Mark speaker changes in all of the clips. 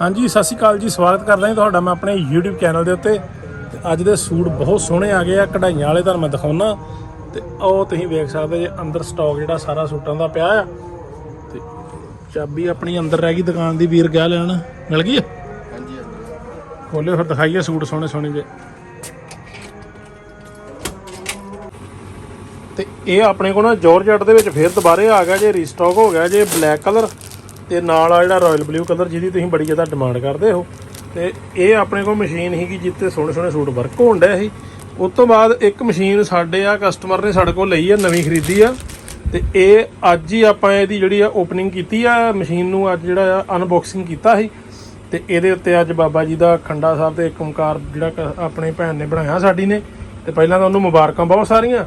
Speaker 1: ਹਾਂਜੀ ਸਤਿ ਸ਼੍ਰੀ ਅਕਾਲ ਜੀ ਸਵਾਗਤ ਕਰਦਾ ਹਾਂ ਤੁਹਾਡਾ ਮੈਂ ਆਪਣੇ YouTube ਚੈਨਲ ਦੇ ਉੱਤੇ। ਤੇ ਅੱਜ ਦੇ ਸੂਟ ਬਹੁਤ ਸੋਹਣੇ ਆ ਗਏ ਆ ਕਢਾਈਆਂ ਵਾਲੇ ਤੁਹਾਨੂੰ ਮੈਂ ਦਿਖਾਉਣਾ ਤੇ ਉਹ ਤੁਸੀਂ ਵੇਖ ਸਕਦੇ ਜੇ ਅੰਦਰ ਸਟਾਕ ਜਿਹੜਾ ਸਾਰਾ ਸੂਟਾਂ ਦਾ ਪਿਆ ਆ। ਤੇ ਚਾਬੀ ਆਪਣੀ ਅੰਦਰ ਰਹਿ ਗਈ ਦੁਕਾਨ ਦੀ ਵੀਰ ਗਿਆ ਲੈਣ? ਮਿਲ ਗਈ
Speaker 2: ਹਾਂਜੀ
Speaker 1: ਖੋਲਿਓ ਫਿਰ ਦਿਖਾਈਏ ਸੂਟ ਸੋਹਣੇ ਸੋਹਣੇ ਜੇ। ਤੇ ਇਹ ਆਪਣੇ ਕੋਲ ਨਾ ਜਾਰਜਟ ਦੇ ਵਿੱਚ ਫਿਰ ਦੁਬਾਰੇ ਆ ਗਿਆ ਜੇ ਰੀਸਟਾਕ ਹੋ ਗਿਆ ਜੇ ਬਲੈਕ ਕਲਰ ਤੇ ਨਾਲ ਆ ਜਿਹੜਾ ਰਾਇਲ ਬਲੂ ਕਲਰ ਜਿਹਦੀ ਤੁਸੀਂ ਬੜੀ ਜ਼ਿਆਦਾ ਡਿਮਾਂਡ ਕਰਦੇ ਹੋ। ਤੇ ਇਹ ਆਪਣੇ ਕੋਲ ਮਸ਼ੀਨ ਸੀਗੀ ਜਿੱਤੇ ਸੋਹਣੇ ਸੋਹਣੇ ਸੂਟ ਵਰਕ ਹੋਣ ਡਿਆ ਸੀ। ਉਸ ਤੋਂ ਬਾਅਦ ਇੱਕ ਮਸ਼ੀਨ ਸਾਡੇ ਆ ਕਸਟਮਰ ਨੇ ਸਾਡੇ ਕੋਲ ਲਈ ਆ, ਨਵੀਂ ਖਰੀਦੀ ਆ। ਤੇ ਇਹ ਅੱਜ ਹੀ ਆਪਾਂ ਇਹਦੀ ਜਿਹੜੀ ਆ ਓਪਨਿੰਗ ਕੀਤੀ ਆ ਮਸ਼ੀਨ ਨੂੰ, ਅੱਜ ਜਿਹੜਾ ਆ ਅਨਬਾਕਸਿੰਗ ਕੀਤਾ ਸੀ। ਤੇ ਇਹਦੇ ਉੱਤੇ ਅੱਜ ਬਾਬਾ ਜੀ ਦਾ ਖੰਡਾ ਸਾਹਿਬ ਤੇ ਇੱਕ ਓਮਕਾਰ ਜਿਹੜਾ ਕ- ਆਪਣੀ ਭੈਣ ਨੇ ਬਣਾਇਆ ਸਾਡੀ ਨੇ। ਤੇ ਪਹਿਲਾਂ ਤਾਂ ਉਹਨੂੰ ਮੁਬਾਰਕਾਂ ਬਹੁਤ ਸਾਰੀਆਂ।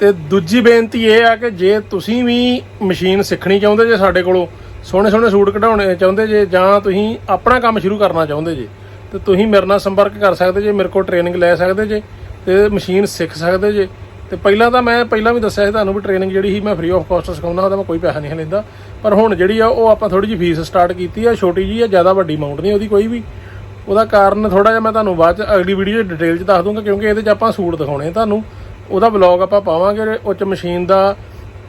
Speaker 1: ਤੇ ਦੂਜੀ ਬੇਨਤੀ ਇਹ ਆ ਕਿ ਜੇ ਤੁਸੀਂ ਵੀ ਮਸ਼ੀਨ ਸਿੱਖਣੀ ਚਾਹੁੰਦੇ ਜੇ ਸਾਡੇ ਕੋਲੋਂ, ਸੋਹਣੇ ਸੋਹਣੇ ਸੂਟ ਕਢਾਉਣੇ ਚਾਹੁੰਦੇ ਜੇ, ਜਾਂ ਤੁਸੀਂ ਆਪਣਾ ਕੰਮ ਸ਼ੁਰੂ ਕਰਨਾ ਚਾਹੁੰਦੇ ਜੇ, ਤੇ ਤੁਸੀਂ ਮੇਰੇ ਨਾਲ ਸੰਪਰਕ ਕਰ ਸਕਦੇ ਜੇ, ਮੇਰੇ ਕੋਲ ਟ੍ਰੇਨਿੰਗ ਲੈ ਸਕਦੇ ਜੇ, ਤੇ ਮਸ਼ੀਨ ਸਿੱਖ ਸਕਦੇ ਜੇ। ਤੇ ਪਹਿਲਾਂ ਤਾਂ ਮੈਂ ਪਹਿਲਾਂ ਵੀ ਦੱਸਿਆ ਸੀ ਤੁਹਾਨੂੰ ਵੀ ਟ੍ਰੇਨਿੰਗ ਜਿਹੜੀ ਸੀ, ਮੈਂ ਫ੍ਰੀ ਆਫ ਕਾਸਟ ਸਿਖਾਉਂਦਾ ਉਹਦਾ ਮੈਂ ਕੋਈ ਪੈਸਾ ਨਹੀਂ ਲੈਂਦਾ। ਪਰ ਹੁਣ ਜਿਹੜੀ ਆ, ਉਹ ਆਪਾਂ ਥੋੜੀ ਜਿਹੀ ਫੀਸ ਸਟਾਰਟ ਕੀਤੀ ਆ, ਛੋਟੀ ਜੀ ਆ, ਜ਼ਿਆਦਾ ਵੱਡੀ ਅਮਾਉਂਟ ਨਹੀਂ ਉਹਦੀ ਕੋਈ ਵੀ। ਉਹਦਾ ਕਾਰਨ ਥੋੜਾ ਜਿਹਾ ਮੈਂ ਤੁਹਾਨੂੰ ਬਾਅਦ ਚ ਅਗਲੀ ਵੀਡੀਓ 'ਚ ਡਿਟੇਲ 'ਚ ਦੱਸ ਦੂੰਗਾ, ਕਿਉਂਕਿ ਇਹਦੇ 'ਚ ਆਪਾਂ ਸੂਟ ਦਿਖਾਉਣੇ ਆ ਤੁਹਾਨੂੰ। ਉਹਦਾ ਵਲੌਗ ਆਪਾਂ ਪਾਵਾਂਗੇ ਉਹ 'ਚ ਮਸ਼ੀਨ ਦਾ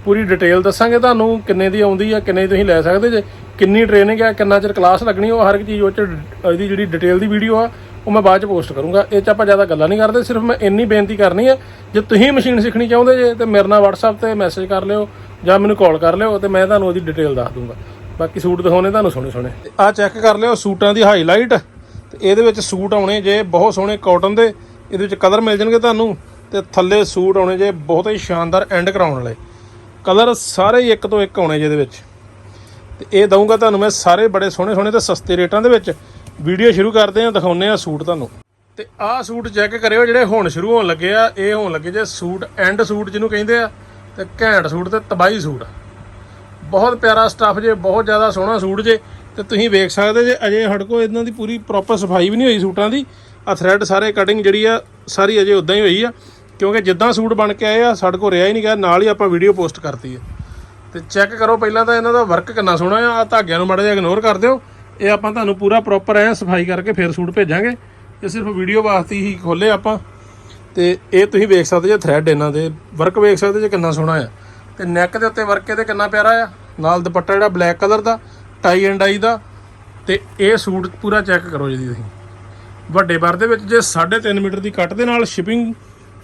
Speaker 1: ਪੂਰੀ ਡਿਟੇਲ ਦੱਸਾਂਗੇ ਤੁਹਾਨੂੰ, ਕਿੰਨੇ ਦੀ ਆਉਂਦੀ ਆ, ਕਿੰਨੇ ਦੀ ਤੁਸੀਂ ਲੈ ਸਕਦੇ ਜੇ, ਕਿੰਨੀ ਟ੍ਰੇਨਿੰਗ ਆ, ਕਿੰਨਾ ਚਿਰ ਕਲਾਸ ਲੱਗਣੀ ਉਹ ਹਰ ਇੱਕ ਚੀਜ਼ ਉਹ 'ਚ, ਇਹਦੀ ਜਿਹੜੀ ਡਿਟੇਲ ਦੀ ਵੀਡੀਓ ਆ, ਉਹ ਮੈਂ ਬਾਅਦ 'ਚ ਪੋਸਟ ਕਰੂੰਗਾ। ਇਹ 'ਚ ਆਪਾਂ ਜ਼ਿਆਦਾ ਗੱਲਾਂ ਨਹੀਂ ਕਰਦੇ, ਸਿਰਫ ਮੈਂ ਇੰਨੀ ਬੇਨਤੀ ਕਰਨੀ ਆ, ਜੇ ਤੁਸੀਂ ਮਸ਼ੀਨ ਸਿੱਖਣੀ ਚਾਹੁੰਦੇ ਜੇ, ਤੇ ਮੇਰੇ ਨਾਲ WhatsApp ਤੇ ਮੈਸੇਜ ਕਰ ਲਿਓ, ਜਾਂ ਮੈਨੂੰ ਕਾਲ ਕਰ ਲਿਓ, ਤੇ ਮੈਂ ਤੁਹਾਨੂੰ ਉਹਦੀ ਡਿਟੇਲ ਦੱਸ ਦੂੰਗਾ। ਬਾਕੀ ਸੂਟ ਦਿਖਾਉਣੇ, ਤੁਹਾਨੂੰ ਸੋਹਣੇ ਸੋਹਣੇ। ਆ ਚੈੱਕ ਕਰ ਲਿਓ ਸੂਟਾਂ ਦੀ ਹਾਈਲਾਈਟ ਤੇ ਇਹਦੇ ਵਿੱਚ ਸੂਟ ਆਉਣੇ ਜੇ, ਬਹੁਤ ਸੋਹਣੇ ਕਾਟਨ ਦੇ, ਇਹਦੇ ਵਿੱਚ ਕਲਰ ਮਿਲ ਜਾਣਗੇ ਤੁਹਾਨੂੰ। ਤੇ ਥੱਲੇ ਸੂਟ ਆਉਣੇ ਜੇ ਬਹੁਤ ਹੀ ਸ਼ਾਨਦਾਰ ਐਂਡ ਕਰਾਉਣ ਵਾਲੇ। ਕਲਰ ਸਾਰੇ ਹੀ ਇੱਕ ਤੋਂ ਇੱਕ ਆਉਣੇ ਜੇ ਇਹਦੇ ਵਿੱਚ। ਤੇ ਇਹ ਦਊਂਗਾ ਤੁਹਾਨੂੰ ਮੈਂ ਸਾਰੇ ਬੜੇ ਸੋਹਣੇ ਸੋਹਣੇ ਤੇ ਸਸਤੇ ਰੇਟਾਂ ਦੇ ਵਿੱਚ। ਵੀਡੀਓ ਸ਼ੁਰੂ ਕਰਦੇ ਹਾਂ, ਦਿਖਾਉਂਦੇ ਆ ਸੂਟ ਤੁਹਾਨੂੰ। ਤੇ ਆਹ ਸੂਟ ਚੈੱਕ ਕਰਿਓ, ਜਿਹੜੇ ਹੁਣ ਸ਼ੁਰੂ ਹੋਣ ਲੱਗੇ ਆ, ਇਹ ਹੋਣ ਲੱਗੇ ਜੇ ਸੂਟ ਐਂਡ ਸੂਟ ਜਿਹਨੂੰ ਕਹਿੰਦੇ ਆ, ਤੇ ਘੈਂਟ ਸੂਟ ਤੇ ਤਬਾਈ ਸੂਟ। ਬਹੁਤ ਪਿਆਰਾ ਸਟੱਫ ਜੇ, ਬਹੁਤ ਜ਼ਿਆਦਾ ਸੋਹਣਾ ਸੂਟ ਜੇ, ਤੇ ਤੁਸੀਂ ਵੇਖ ਸਕਦੇ ਜੇ, ਅਜੇ ਹੜਕੋ ਇਹਨਾਂ ਦੀ ਪੂਰੀ ਪ੍ਰੋਪਰ ਸਫ਼ਾਈ ਵੀ ਨਹੀਂ ਹੋਈ ਸੂਟਾਂ ਦੀ। ਆ ਥ੍ਰੈਡ ਸਾਰੇ ਕਟਿੰਗ ਜਿਹੜੀ ਆ, ਸਾਰੀ ਅਜੇ ਉਦਾਂ ਹੀ ਹੋਈ ਆ। ਕਿਉਂਕਿ ਜਿੱਦਾਂ ਸੂਟ ਬਣ ਕੇ ਆਏ ਆ, ਸਾਡੇ ਕੋਲ ਰਿਹਾ ਹੀ ਨਹੀਂ ਗਿਆ, ਨਾਲ ਹੀ ਆਪਾਂ ਵੀਡੀਓ ਪੋਸਟ ਕਰਤੀ ਹੈ ਤੇ ਚੈੱਕ ਕਰੋ ਪਹਿਲਾਂ ਤਾਂ ਇਹਨਾਂ ਦਾ ਵਰਕ ਕਿੰਨਾ ਸੋਹਣਾ ਆ ਆ ਧਾਗਿਆਂ ਨੂੰ ਮਾੜਾ ਜਿਹਾ ਇਗਨੋਰ ਕਰ ਦਿਓ। ਇਹ ਆਪਾਂ ਤੁਹਾਨੂੰ ਪੂਰਾ ਪ੍ਰੋਪਰ ਐ ਸਫ਼ਾਈ ਕਰਕੇ ਫਿਰ ਸੂਟ ਭੇਜਾਂਗੇ। ਇਹ ਸਿਰਫ ਵੀਡੀਓ ਵਾਸਤੇ ਹੀ ਖੋਲੇ ਆਪਾਂ। ਤੇ ਇਹ ਤੁਸੀਂ ਵੇਖ ਸਕਦੇ ਜੇ ਥ੍ਰੈਡ ਇਹਨਾਂ ਦੇ ਵਰਕ ਵੇਖ ਸਕਦੇ ਜੇ ਕਿੰਨਾ ਸੋਹਣਾ ਆ। ਤੇ ਨੈਕ ਦੇ ਉੱਤੇ ਵਰਕ ਇਹਦੇ ਕਿੰਨਾ ਪਿਆਰਾ ਆ। ਨਾਲ ਦੁਪੱਟਾ ਜਿਹੜਾ ਬਲੈਕ ਕਲਰ ਦਾ ਟਾਈ ਐਂਡ ਆਈ ਦਾ। ਤੇ ਇਹ ਸੂਟ ਪੂਰਾ ਚੈੱਕ ਕਰੋ ਜੀ ਤੁਸੀਂ। ਵੱਡੇ ਬਰ ਦੇ ਵਿੱਚ ਜੇ 3.5 ਮੀਟਰ ਦੀ ਕੱਟ ਦੇ ਨਾਲ ਸ਼ਿਪਿੰਗ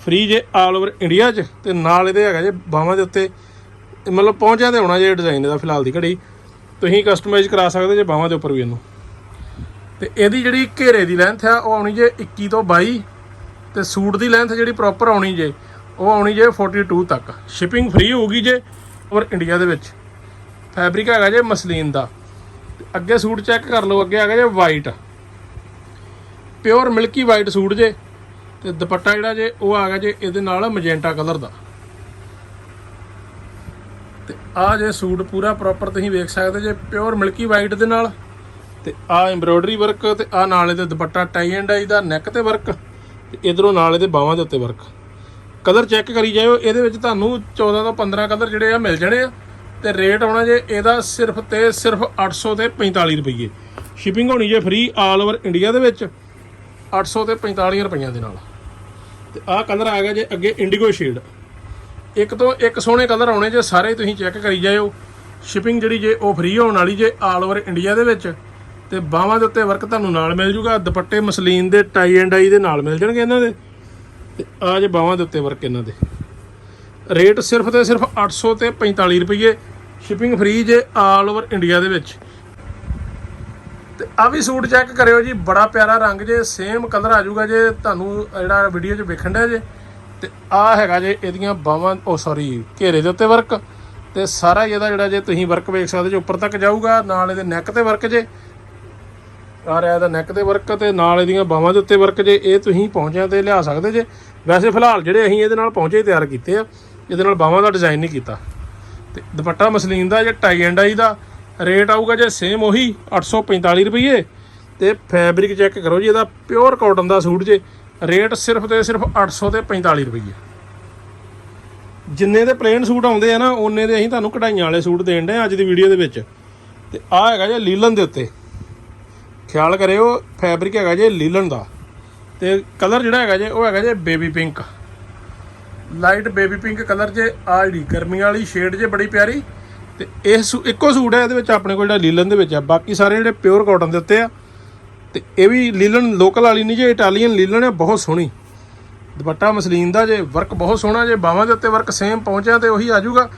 Speaker 1: ਫ੍ਰੀ ਜੇ ਆਲ ਓਵਰ ਇੰਡੀਆ 'ਚ ਤੇ ਨਾਲ ਇਹਦੇ ਹੈਗਾ ਜੇ ਬਾਹਾਂ ਦੇ ਉੱਤੇ, ਮਤਲਬ ਪਹੁੰਚਿਆ ਤੇ ਹੋਣਾ ਜੇ ਡਿਜ਼ਾਈਨ ਇਹਦਾ ਫਿਲਹਾਲ ਦੀ ਘੜੀ। ਤੁਸੀਂ ਕਸਟਮਾਈਜ਼ ਕਰਾ ਸਕਦੇ ਜੇ ਬਾਹਾਂ ਦੇ ਉੱਪਰ ਵੀ ਇਹਨੂੰ। ਤੇ ਇਹਦੀ ਜਿਹੜੀ ਘੇਰੇ ਦੀ ਲੈਂਥ ਆ, ਉਹ ਆਉਣੀ ਜੇ 21 ਤੋਂ 22 ਤੇ ਸੂਟ ਦੀ ਲੈਂਥ ਜਿਹੜੀ ਪ੍ਰੋਪਰ ਆਉਣੀ ਜੇ, ਉਹ ਆਉਣੀ ਜੇ 42 ਤੱਕ। ਸ਼ਿਪਿੰਗ ਫ੍ਰੀ ਹੋਊਗੀ ਜੇ ਔਰ ਇੰਡੀਆ ਦੇ ਵਿੱਚ। ਫੈਬਰਿਕ ਹੈਗਾ ਜੇ ਮਸਲੀਨ ਦਾ। ਤੇ ਅੱਗੇ ਸੂਟ ਚੈੱਕ ਕਰ ਲਓ, ਅੱਗੇ ਹੈਗਾ ਜੇ white pure milky white suit ਜੇ। ਤੇ ਦੁਪੱਟਾ ਜਿਹੜਾ ਜੇ ਉਹ ਆ ਗਿਆ ਜੇ ਇਹਦੇ ਨਾਲ ਮੈਜੈਂਟਾ ਕਲਰ ਦਾ। ਤੇ ਆ ਜੇ ਸੂਟ ਪੂਰਾ ਪ੍ਰੋਪਰ ਤੁਸੀਂ ਵੇਖ ਸਕਦੇ ਜੇ ਪਿਓਰ ਮਿਲਕੀ ਵਾਈਟ ਦੇ ਨਾਲ। ਤੇ ਆ ਐਮਬ੍ਰੋਇਡਰੀ ਵਰਕ ਤੇ ਆ ਨਾਲ ਇਹਦੇ ਦੁਪੱਟਾ ਟਾਈ ਐਂਡ ਆਈ ਦਾ ਨੈਕ ਤੇ ਵਰਕ ਤੇ ਇਧਰੋਂ ਨਾਲ ਇਹਦੇ ਬਾਹਾਂ ਦੇ ਉੱਤੇ ਵਰਕ ਕਲਰ ਚੈੱਕ ਕਰੀ ਜਾਇਓ, ਇਹਦੇ ਵਿੱਚ ਤੁਹਾਨੂੰ 14 ਤੋਂ 15 ਕਲਰ ਜਿਹੜੇ ਆ ਮਿਲ ਜਾਣੇ ਆ। ਤੇ ਰੇਟ ਆਉਣਾ ਜੇ ਇਹਦਾ ਸਿਰਫ ਤੇ ਸਿਰਫ 800 ਤੇ 45 ਰੁਪਏ ਸ਼ਿਪਿੰਗ ਹੋਣੀ ਜੇ ਫ੍ਰੀ ਆਲ ਓਵਰ ਇੰਡੀਆ ਦੇ ਵਿੱਚ 800 ਤੇ 45 ਰੁਪਈਆਂ ਦੇ ਨਾਲ। ਤੇ ਆਹ ਕਲਰ ਆ ਗਿਆ ਜੇ ਅੱਗੇ ਇੰਡੀਗੋ ਸ਼ੇਡ। ਇੱਕ ਤੋਂ ਇੱਕ ਸੋਹਣੇ ਕਲਰ ਆਉਣੇ ਜੇ, ਸਾਰੇ ਤੁਸੀਂ ਚੈੱਕ ਕਰੀ ਜਾਇਓ। ਸ਼ਿਪਿੰਗ ਜਿਹੜੀ ਜੇ, ਉਹ ਫ੍ਰੀ ਹੋਣ ਵਾਲੀ ਜੇ ਆਲ ਓਵਰ ਇੰਡੀਆ ਦੇ ਵਿੱਚ। ਤੇ ਬਾਹਾਂ ਦੇ ਉੱਤੇ ਵਰਕ ਤੁਹਾਨੂੰ ਨਾਲ ਮਿਲ ਜੂਗਾ, ਦੁਪੱਟੇ ਮਸਲੀਨ ਦੇ ਟਾਈ ਐਂਡ ਆਈ ਦੇ ਨਾਲ ਮਿਲ ਜਾਣਗੇ ਇਹਨਾਂ ਦੇ। ਤੇ ਆ ਜੇ ਬਾਹਾਂ ਦੇ ਉੱਤੇ ਵਰਕ ਇਹਨਾਂ ਦੇ। ਰੇਟ ਸਿਰਫ ਤੇ ਸਿਰਫ 800 ਤੇ 45 ਰੁਪਏ ਸ਼ਿਪਿੰਗ ਫ੍ਰੀ ਜੇ ਆਲ ਓਵਰ ਇੰਡੀਆ ਦੇ ਵਿੱਚ। ਤੇ ਆ ਵੀ ਸੂਟ ਚੈੱਕ ਕਰਿਓ ਜੀ, ਬੜਾ ਪਿਆਰਾ ਰੰਗ ਜੇ ਸੇਮ ਕਲਰ ਆ ਜਾਊਗਾ ਜੇ ਤੁਹਾਨੂੰ ਜਿਹੜਾ ਵੀਡੀਓ 'ਚ ਵੇਖਣ ਡਿਆ ਜੇ। ਤੇ ਆ ਹੈਗਾ ਜੇ ਇਹਦੀਆਂ ਬਾਹਾਂ, ਉਹ ਸੌਰੀ ਘੇਰੇ ਦੇ ਉੱਤੇ ਵਰਕ ਤੇ ਸਾਰਾ ਹੀ ਇਹਦਾ ਜਿਹੜਾ ਜੇ ਤੁਸੀਂ ਵਰਕ ਵੇਖ ਸਕਦੇ ਜੇ, ਉੱਪਰ ਤੱਕ ਜਾਊਗਾ, ਨਾਲ ਇਹਦੇ ਨੈਕ ਤੇ ਵਰਕ ਜੇ। ਆ ਰਿਹਾ ਇਹਦਾ ਨੈਕ ਤੇ ਵਰਕ ਤੇ ਨਾਲ ਇਹਦੀਆਂ ਬਾਹਾਂ ਦੇ ਉੱਤੇ ਵਰਕ ਜੇ, ਇਹ ਤੁਸੀਂ ਪਹੁੰਚਿਆ ਤੇ ਲਿਆ ਸਕਦੇ ਜੇ। ਵੈਸੇ ਫਿਲਹਾਲ ਜਿਹੜੇ ਅਸੀਂ ਇਹਦੇ ਨਾਲ ਪਹੁੰਚੇ ਤਿਆਰ ਕੀਤੇ ਆ, ਇਹਦੇ ਨਾਲ ਬਾਹਾਂ ਦਾ ਡਿਜ਼ਾਈਨ ਨਹੀਂ ਕੀਤਾ। ਤੇ ਦੁਪੱਟਾ ਮਸਲੀਨ ਦਾ, ਜੇ ਟਾਈ ਐਂਡ ਆਈ ਦਾ ਰੇਟ ਆਊਗਾ ਜੇ ਸੇਮ ਉਹੀ 845 ਰੁਪਏ ਤੇ ਫੈਬਰਿਕ ਚੈੱਕ ਕਰੋ ਜੀ, ਇਹਦਾ ਪਿਓਰ ਕਾਟਨ ਦਾ ਸੂਟ ਜੇ, ਰੇਟ ਸਿਰਫ ਤੇ ਸਿਰਫ 800 ਤੇ 45 ਰੁਪਏ ਜਿੰਨੇ ਦੇ ਪਲੇਨ ਸੂਟ ਆਉਂਦੇ ਆ ਨਾ ਉਹਨੇ ਦੇ ਅਸੀਂ ਤੁਹਾਨੂੰ ਕਢਾਈਆਂ ਵਾਲੇ ਸੂਟ ਦੇਣ ਦੇ ਅੱਜ ਦੀ ਵੀਡੀਓ ਦੇ ਵਿੱਚ। ਤੇ ਆ ਹੈਗਾ ਜੇ ਲੀਲਨ ਦੇ ਉੱਤੇ। ਖਿਆਲ ਕਰਿਓ ਫੈਬਰਿਕ ਹੈਗਾ ਜੇ ਲੀਲਨ ਦਾ। ਤੇ ਕਲਰ ਜਿਹੜਾ ਹੈਗਾ ਜੇ, ਉਹ ਹੈਗਾ ਜੇ baby pink light baby pink colour ਜੇ, ਆ ਜਿਹੜੀ ਗਰਮੀ ਵਾਲੀ ਸ਼ੇਡ ਜੇ ਬੜੀ ਪਿਆਰੀ। ਤੇ ਇਹ ਸੂ- ਇੱਕੋ ਸੂਟ ਹੈ, ਇਹਦੇ ਵਿੱਚ ਆਪਣੇ ਕੋਲ ਜਿਹੜਾ ਲੀਲਨ ਦੇ ਵਿੱਚ ਆ। ਬਾਕੀ ਸਾਰੇ ਜਿਹੜੇ ਪਿਓਰ ਕਾਟਨ ਦੇ ਉੱਤੇ ਆ। ਤੇ ਇਹ ਵੀ ਲੀਲਨ ਲੋਕਲ ਵਾਲੀ ਨਹੀਂ ਜੇ ਇਟਾਲੀਅਨ ਲੀਲਨ ਹੈ ਬਹੁਤ ਸੋਹਣੀ। ਦੁਪੱਟਾ ਮਸਲੀਨ ਦਾ ਜੇ ਵਰਕ ਬਹੁਤ ਸੋਹਣਾ, ਜੇ ਬਾਹਾਂ ਦੇ ਉੱਤੇ ਵਰਕ ਸੇਮ ਪਹੁੰਚਿਆ ਤੇ ਉਹੀ ਆ ਜਾਊਗਾ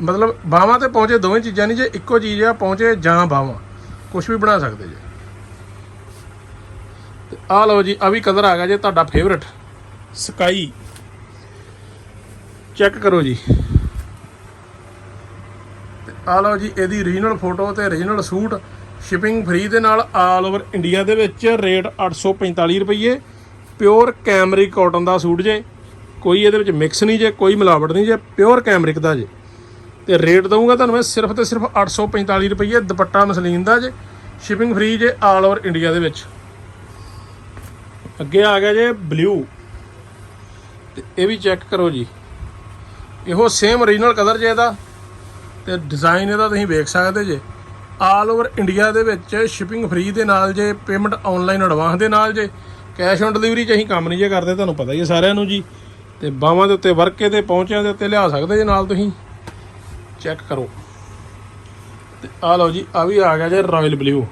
Speaker 1: ਮਤਲਬ ਬਾਹਾਂ ਤੇ ਪਹੁੰਚੇ ਦੋਵੇਂ ਚੀਜ਼ਾਂ ਨਹੀਂ ਜੇ, ਇੱਕੋ ਚੀਜ਼ ਆ, ਪਹੁੰਚੇ ਜਾਂ ਬਾਹਾਂ। ਕੁਝ ਵੀ ਬਣਾ ਸਕਦੇ ਜੇ। ਤੇ ਆ ਲਓ ਜੀ ਆ ਵੀ ਕਲਰ ਆ ਗਿਆ ਜੇ ਤੁਹਾਡਾ ਫੇਵਰਟ ਸਕਾਈ ਚੈੱਕ ਕਰੋ ਜੀ। ਆ ਲਓ ਜੀ, ਇਹਦੀ ਓਰੀਜਨਲ ਫੋਟੋ ਤੇ ਓਰੀਜਨਲ ਸੂਟ ਸ਼ਿਪਿੰਗ ਫ੍ਰੀ ਦੇ ਨਾਲ ਆਲ ਓਵਰ ਇੰਡੀਆ ਦੇ ਵਿੱਚ ਰੇਟ 845 ਰੁਪਏ ਪਿਓਰ ਕੈਮਰਿਕ ਕਾਟਨ ਦਾ ਸੂਟ ਜੇ, ਕੋਈ ਇਹਦੇ ਵਿੱਚ ਮਿਕਸ ਨਹੀਂ ਜੇ, ਕੋਈ ਮਿਲਾਵਟ ਨਹੀਂ ਜੇ ਪਿਓਰ ਕੈਮਰਿਕ ਦਾ ਜੇ। ਤੇ ਰੇਟ ਦਊਂਗਾ ਤੁਹਾਨੂੰ ਮੈਂ ਸਿਰਫ ਤੇ ਸਿਰਫ 845 ਰੁਪਏ ਦੁਪੱਟਾ ਮਸਲੀਨ ਦਾ ਜੇ ਸ਼ਿਪਿੰਗ ਫ੍ਰੀ ਜੇ ਆਲ ਓਵਰ ਇੰਡੀਆ ਦੇ ਵਿੱਚ। ਅੱਗੇ ਆ ਗਿਆ ਜੇ ਬਲੂ ਤੇ ਇਹ ਵੀ ਚੈੱਕ ਕਰੋ ਜੀ। ਇਹੋ ਸੇਮ ਓਰੀਜਨਲ ਕਲਰ ਜੇ ਇਹਦਾ। ਤੇ ਡਿਜ਼ਾਈਨ ਇਹਦਾ ਤੁਸੀਂ ਵੇਖ ਸਕਦੇ ਜੇ। ਆਲ ਓਵਰ ਇੰਡੀਆ ਦੇ ਵਿੱਚ ਸ਼ਿਪਿੰਗ ਫ੍ਰੀ ਦੇ ਨਾਲ ਜੇ ਪੇਮੈਂਟ ਆਨਲਾਈਨ ਐਡਵਾਂਸ ਦੇ ਨਾਲ ਜੇ ਕੈਸ਼ ਔਨ ਡਿਲੀਵਰੀ ਚ ਅਸੀਂ ਕੰਮ ਨਹੀਂ ਜੇ ਕਰਦੇ, ਤੁਹਾਨੂੰ ਪਤਾ ਹੀ ਹੈ ਸਾਰਿਆਂ ਨੂੰ ਜੀ। ਤੇ ਬਾਹਾਂ ਦੇ ਉੱਤੇ ਵਰਕੇ ਤੇ ਪਹੁੰਚਿਆਂ ਦੇ ਉੱਤੇ ਲਿਆ ਸਕਦੇ ਜੇ ਨਾਲ ਤੁਸੀਂ। ਚੈੱਕ ਕਰੋ। ਤੇ ਆ ਲਓ ਜੀ ਆ ਵੀ ਆ ਗਿਆ ਜੇ ਰਾਇਲ ਬਲੂ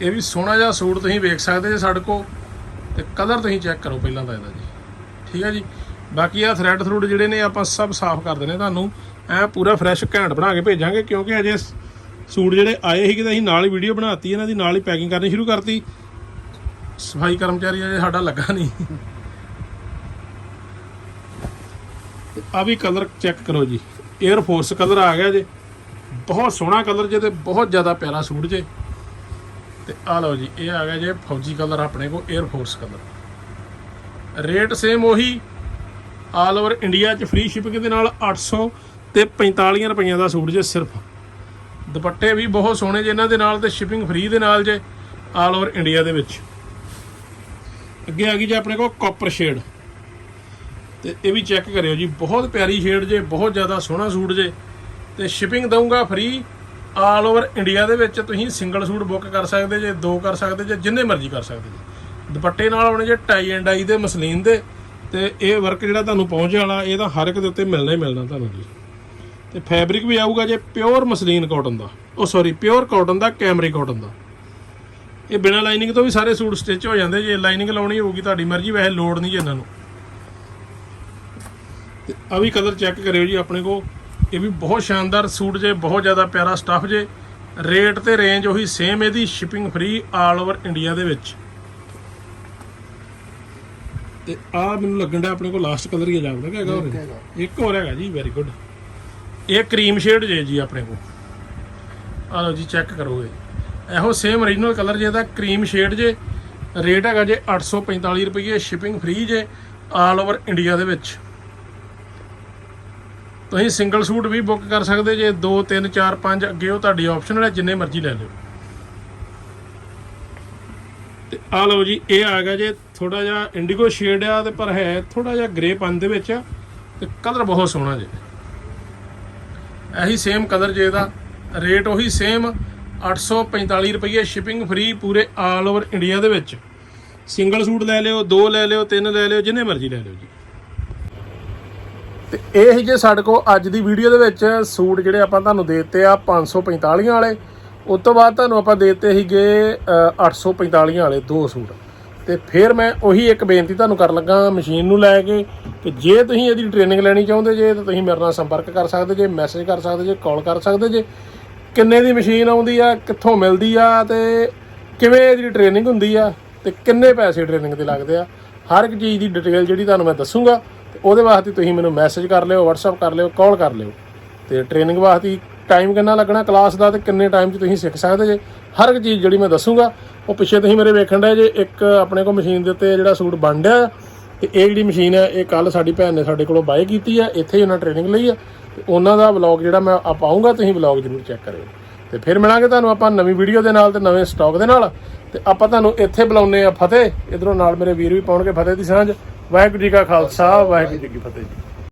Speaker 1: ਇਹ ਵੀ ਸੋਹਣਾ ਜਿਹਾ ਸੂਟ ਤੁਸੀਂ ਵੇਖ ਸਕਦੇ ਜੇ ਸਾਡੇ ਕੋਲ। ਤੇ ਕਲਰ ਤੁਸੀਂ ਚੈੱਕ ਕਰੋ ਪਹਿਲਾਂ ਤਾਂ ਇਹਦਾ ਜੀ। ਠੀਕ ਹੈ ਜੀ? ਬਾਕੀ ਆ ਥਰੈਡ ਥਰੂਡ ਜਿਹੜੇ ਨੇ ਆਪਾਂ ਸਭ ਸਾਫ਼ ਕਰ ਦੇਣੇ ਤੁਹਾਨੂੰ। ਐ ਪੂਰਾ ਫਰੈਸ਼ ਘੈਂਟ ਬਣਾ ਕੇ ਭੇਜਾਂਗੇ, ਕਿਉਂਕਿ ਅਜੇ ਸੂਟ ਜਿਹੜੇ ਆਏ ਸੀਗੇ ਤਾਂ ਅਸੀਂ ਨਾਲ ਹੀ ਵੀਡੀਓ ਬਣਾਤੀ, ਇਹਨਾਂ ਦੀ ਨਾਲ ਹੀ ਪੈਕਿੰਗ ਕਰਨੀ ਸ਼ੁਰੂ ਕਰਤੀ। ਸਫ਼ਾਈ ਕਰਮਚਾਰੀ ਅਜੇ ਸਾਡਾ ਲੱਗਾ ਨਹੀਂ। ਆ ਵੀ ਕਲਰ ਚੈੱਕ ਕਰੋ ਜੀ। 에ਅਰ ਫੋਰਸ ਕਲਰ ਆ ਗਿਆ ਜੇ। ਬਹੁਤ ਸੋਹਣਾ ਕਲਰ ਜੇ ਤੇ ਬਹੁਤ ਜ਼ਿਆਦਾ ਪਿਆਰਾ ਸੂਟ ਜੇ। ਤੇ ਆ ਲਓ ਜੀ, ਇਹ ਆ ਗਿਆ ਜੇ ਫੌਜੀ ਕਲਰ ਆਪਣੇ ਕੋਲ air force colour rate same ਉਹੀ। ਆਲ ਓਵਰ ਇੰਡੀਆ ਚ ਫ੍ਰੀ ਸ਼ਿਪਿੰਗ ਦੇ ਨਾਲ 800 ਤੇ 45 ਰੁਪਈਆਂ ਦਾ ਸੂਟ ਜੇ ਸਿਰਫ। ਦੁਪੱਟੇ ਵੀ ਬਹੁਤ ਸੋਹਣੇ ਜੇ ਇਹਨਾਂ ਦੇ ਨਾਲ ਤੇ ਸ਼ਿਪਿੰਗ ਫ੍ਰੀ ਦੇ ਨਾਲ ਜੇ ਆਲ ਓਵਰ ਇੰਡੀਆ ਦੇ ਵਿੱਚ। ਅੱਗੇ ਆ ਗਈ ਜੇ ਆਪਣੇ ਕੋਲ ਕਾਪਰ ਸ਼ੇਡ ਤੇ ਇਹ ਵੀ ਚੈੱਕ ਕਰਿਓ ਜੀ, ਬਹੁਤ ਪਿਆਰੀ ਸ਼ੇਡ ਜੇ, ਬਹੁਤ ਜ਼ਿਆਦਾ ਸੋਹਣਾ ਸੂਟ ਜੇ। ਤੇ ਸ਼ਿਪਿੰਗ ਦਊਂਗਾ ਫ੍ਰੀ ਆਲ ਓਵਰ ਇੰਡੀਆ ਦੇ ਵਿੱਚ, ਤੁਸੀਂ ਸਿੰਗਲ ਸੂਟ ਬੁੱਕ ਕਰ ਸਕਦੇ ਜੇ, ਦੋ ਕਰ ਸਕਦੇ ਜੇ, ਜਿੰਨੇ ਮਰਜ਼ੀ ਕਰ ਸਕਦੇ ਜੇ। ਦੁਪੱਟੇ ਨਾਲ ਆਉਣੇ ਜੇ ਟਾਈ ਐਂਡ ਆਈ ਦੇ, ਮਸਲੀਨ ਦੇ ਤੇ ਇਹ ਵਰਕ ਜਿਹੜਾ ਤੁਹਾਨੂੰ ਪਹੁੰਚ ਵਾਲਾ ਇਹ ਤਾਂ ਹਰ ਇੱਕ ਦੇ ਉੱਤੇ ਮਿਲਣਾ ਹੀ ਮਿਲਣਾ ਤੁਹਾਨੂੰ ਜੀ। ਤੇ ਫੈਬਰਿਕ ਵੀ ਆਊਗਾ ਜੇ ਪਿਓਰ ਮਸਲੀਨ ਕਾਟਨ ਦਾ। ਉਹ ਸੌਰੀ ਪਿਓਰ ਕਾਟਨ ਦਾ ਕੈਮਰੀ ਕਾਟਨ ਦਾ। ਇਹ ਬਿਨਾਂ ਲਾਈਨਿੰਗ ਤੋਂ ਵੀ ਸਾਰੇ ਸੂਟ ਸਟਿਚ ਹੋ ਜਾਂਦੇ, ਜੇ ਲਾਈਨਿੰਗ ਲਾਉਣੀ ਹੋਊਗੀ ਤੁਹਾਡੀ ਮਰਜ਼ੀ, ਵੈਸੇ ਲੋੜ ਨਹੀਂ ਜੀ ਇਹਨਾਂ ਨੂੰ। ਤੇ ਆ ਵੀ ਕਲਰ ਚੈੱਕ ਕਰਿਓ ਜੀ ਆਪਣੇ ਕੋ ਇਹ ਵੀ ਬਹੁਤ ਸ਼ਾਨਦਾਰ ਸੂਟ ਜੇ, ਬਹੁਤ ਜ਼ਿਆਦਾ ਪਿਆਰਾ ਸਟੱਫ ਜੇ। ਰੇਟ ਤੇ ਰੇਂਜ ਉਹੀ ਸੇਮ ਇਹਦੀ shipping free all over India ਦੇ ਵਿੱਚ। ਤੇ ਆ ਮੈਨੂੰ ਲੱਗਣ ਦਾ ਆਪਣੇ ਕੋਲ ਲਾਸਟ ਕਲਰ ਹੀ ਜਾਪਦਾ ਕਿ ਹੈਗਾ ਹੋਰ ਇੱਕ ਹੋਰ ਹੈਗਾ ਜੀ ਵੈਰੀ ਗੁੱਡ ਇਹ ਕਰੀਮ ਸ਼ੇਡ ਜੇ ਜੀ ਆਪਣੇ ਕੋਲ। ਆ ਲਓ ਜੀ ਚੈੱਕ ਕਰੋਗੇ ਇਹੋ। ਸੇਮ origignal ਕਲਰ ਜੇ ਦਾ ਕਰੀਮ ਸ਼ੇਡ ਜੇ। ਰੇਟ ਹੈਗਾ ਜੇ 845 ਰੁਪਏ ਸ਼ਿਪਿੰਗ ਫ੍ਰੀ ਜੇ ਆਲ ਓਵਰ ਇੰਡੀਆ ਦੇ ਵਿੱਚ। ਤੁਸੀਂ ਸਿੰਗਲ ਸੂਟ ਵੀ ਬੁੱਕ ਕਰ ਸਕਦੇ ਜੇ 2 3 4 5 ਅੱਗੇ ਉਹ ਤੁਹਾਡੀ ਆਪਸ਼ਨ ਹੈ ਜਿੰਨੇ ਮਰਜ਼ੀ ਲੈ ਲਿਓ। ਤੇ ਆ ਲਓ ਜੀ, ਇਹ ਆ ਗਿਆ ਜੇ ਥੋੜਾ ਜਿਹਾ ਇੰਡੀਗੋ ਸ਼ੇਡ ਆ ਤੇ ਪਰ ਹੈ ਥੋੜਾ ਜਿਹਾ ਗ੍ਰੇ ਪਨ ਦੇ ਵਿੱਚ ਆ ਤੇ ਕਲਰ ਬਹੁਤ ਸੋਹਣਾ ਜੇ। ਇਹੀ ਸੇਮ ਕਲਰ ਜੇ ਦਾ, ਰੇਟ ਉਹੀ ਸੇਮ 845 ਰੁਪਏ ਸ਼ਿਪਿੰਗ ਫ੍ਰੀ ਪੂਰੇ ਆਲ ਓਵਰ ਇੰਡੀਆ ਦੇ ਵਿੱਚ। ਸਿੰਗਲ ਸੂਟ ਲੈ ਲਿਓ, ਦੋ ਲੈ ਲਿਓ, ਤਿੰਨ ਲੈ ਲਿਓ, ਜਿੰਨੇ ਮਰਜ਼ੀ ਲੈ ਲਿਓ ਜੀ। ਤੇ ਇਹ ਹੀ ਜੇ ਸਾਡੇ ਕੋਲ ਅੱਜ ਦੀ ਵੀਡੀਓ ਦੇ ਵਿੱਚ ਸੂਟ ਜਿਹੜੇ ਆਪਾਂ ਤੁਹਾਨੂੰ ਦੇ ਦਿੱਤੇ ਆ 545 ਵਾਲੇ ਉਸ ਤੋਂ ਬਾਅਦ ਤੁਹਾਨੂੰ ਆਪਾਂ ਦੇਤੇ ਦਿੱਤੇ ਸੀਗੇ ਅ, 845 ਵਾਲੇ ਦੋ ਸੂਟ। ਤੇ ਫਿਰ ਮੈਂ ਉਹੀ ਇੱਕ ਬੇਨਤੀ ਤੁਹਾਨੂੰ ਕਰਨ ਲੱਗਾ ਮਸ਼ੀਨ ਨੂੰ ਲੈ ਕੇ ਕਿ ਜੇ ਤੁਸੀਂ ਇਹਦੀ ਟ੍ਰੇਨਿੰਗ ਲੈਣੀ ਚਾਹੁੰਦੇ ਜੇ ਤਾਂ ਤੁਸੀਂ ਮੇਰੇ ਨਾਲ ਸੰਪਰਕ ਕਰ ਸਕਦੇ ਜੇ ਮੈਸੇਜ ਕਰ ਸਕਦੇ ਜੇ ਕਾਲ ਕਰ ਸਕਦੇ ਜੇ। ਕਿੰਨੇ ਦੀ ਮਸ਼ੀਨ ਆਉਂਦੀ ਆ ਕਿੱਥੋਂ ਮਿਲਦੀ ਆ ਤੇ ਕਿਵੇਂ ਇਹਦੀ ਟ੍ਰੇਨਿੰਗ ਹੁੰਦੀ ਆ ਤੇ ਕਿੰਨੇ ਪੈਸੇ ਟ੍ਰੇਨਿੰਗ ਤੇ ਲੱਗਦੇ ਆ। ਹਰ ਇੱਕ ਚੀਜ਼ ਦੀ ਡਿਟੇਲ ਜਿਹੜੀ ਤੁਹਾਨੂੰ ਮੈਂ ਦੱਸੂਗਾ ਤੇ ਉਹਦੇ ਵਾਸਤੇ ਤੁਸੀਂ ਮੈਨੂੰ ਮੈਸੇਜ ਕਰ ਲਿਓ WhatsApp ਕਰ ਲਿਓ ਕਾਲ ਕਰ ਲਿਓ। ਤੇ ਟ੍ਰੇਨਿੰਗ ਵਾਸਤੇ ਟਾਈਮ ਕਿੰਨਾ ਲੱਗਣਾ ਕਲਾਸ ਦਾ ਤੇ ਕਿੰਨੇ ਟਾਈਮ 'ਚ ਤੁਸੀਂ ਸਿੱਖ ਸਕਦੇ ਜੇ? ਹਰ ਇੱਕ ਚੀਜ਼ ਜਿਹੜੀ ਮੈਂ ਦੱਸੂਗਾ, ਉਹ ਪਿੱਛੇ ਤੁਸੀਂ ਮੇਰੇ ਵੇਖਣ ਦਾ ਜੇ, ਇੱਕ ਆਪਣੇ ਕੋਲ ਮਸ਼ੀਨ ਦੇ ਉੱਤੇ ਜਿਹੜਾ ਸੂਟ ਬਣ ਡਿਆ ਤੇ ਇਹ ਜਿਹੜੀ ਮਸ਼ੀਨ ਹੈ, ਇਹ ਕੱਲ ਸਾਡੀ ਭੈਣ ਨੇ ਸਾਡੇ ਕੋਲੋਂ ਬਾਏ ਕੀਤੀ ਹੈ, ਇੱਥੇ ਹੀ ਉਹਨਾਂ ਟ੍ਰੇਨਿੰਗ ਲਈ ਆ ਤੇ ਉਹਨਾਂ ਦਾ ਵਲੌਗ ਜਿਹੜਾ ਮੈਂ ਆ ਪਾਉਂਗਾ ਤੁਸੀਂ ਵਲੌਗ ਜ਼ਰੂਰ ਚੈੱਕ ਕਰਿਓ। ਤੇ ਫਿਰ ਮਿਲਾਂਗੇ ਤੁਹਾਨੂੰ ਆਪਾਂ ਨਵੀਂ ਵੀਡੀਓ ਦੇ ਨਾਲ ਤੇ ਨਵੇਂ ਸਟਾਕ ਦੇ ਨਾਲ। ਤੇ ਆਪਾਂ ਤੁਹਾਨੂੰ ਇੱਥੇ ਬੁਲਾਉਨੇ ਆ ਫਤਿਹ, ਇਧਰੋਂ ਨਾਲ ਮੇਰੇ ਵੀਰ ਵੀ ਪਾਉਣਗੇ ਫਤਿਹ ਦੀ ਸਾਂਝ। ਵਾਹਿਗੁਰੂ ਜੀ ਕਾ ਖਾਲਸਾ, ਵਾਹਿਗੁਰੂ ਜੀ ਕੀ ਫਤਿਹ ਜੀ।